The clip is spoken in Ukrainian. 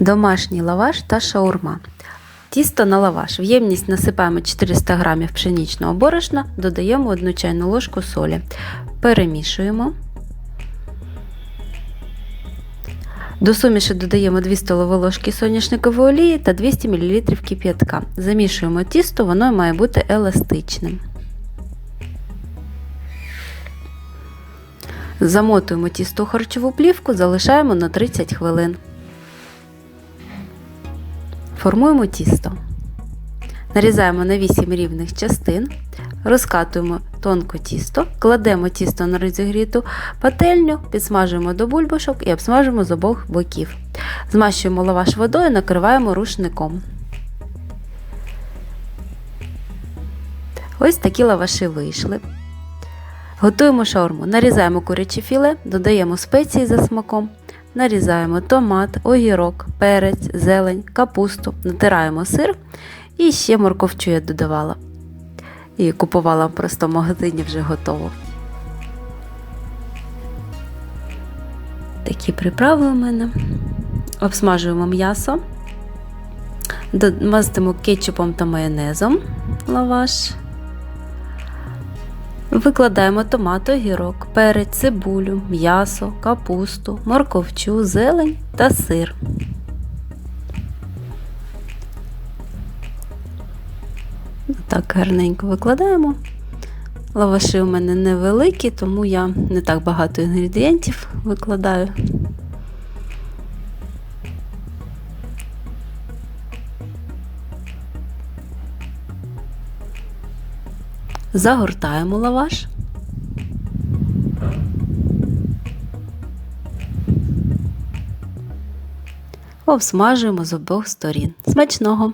Домашній лаваш та шаурма. Тісто на лаваш. В ємність насипаємо 400 г пшеничного борошна, додаємо 1 чайну ложку солі. Перемішуємо. До суміші додаємо 2 столові ложки соняшникової олії та 200 мл кип'ятка. Замішуємо тісто, воно має бути еластичним. Замотуємо тісто у харчову плівку, залишаємо на 30 хвилин. Формуємо тісто. Нарізаємо на 8 рівних частин, розкатуємо тонко тісто, кладемо тісто на розігріту пательню, підсмажуємо до бульбашок і обсмажуємо з обох боків. Змащуємо лаваш водою, накриваємо рушником. Ось такі лаваші вийшли. Готуємо шаурму. Нарізаємо куряче філе, додаємо спеції за смаком, нарізаємо томат, огірок, перець, зелень, капусту, натираємо сир і ще морковчу я додавала. І купувала просто в магазині вже готово. Такі приправи у мене. Обсмажуємо м'ясо, мастимо кетчупом та майонезом лаваш. Викладаємо томат, огірок, перець, цибулю, м'ясо, капусту, морковчу, зелень та сир. Так гарненько викладаємо. Лаваші у мене невеликі, тому я не так багато інгредієнтів викладаю. Загортаємо лаваш. Обсмажуємо з обох сторін. Смачного!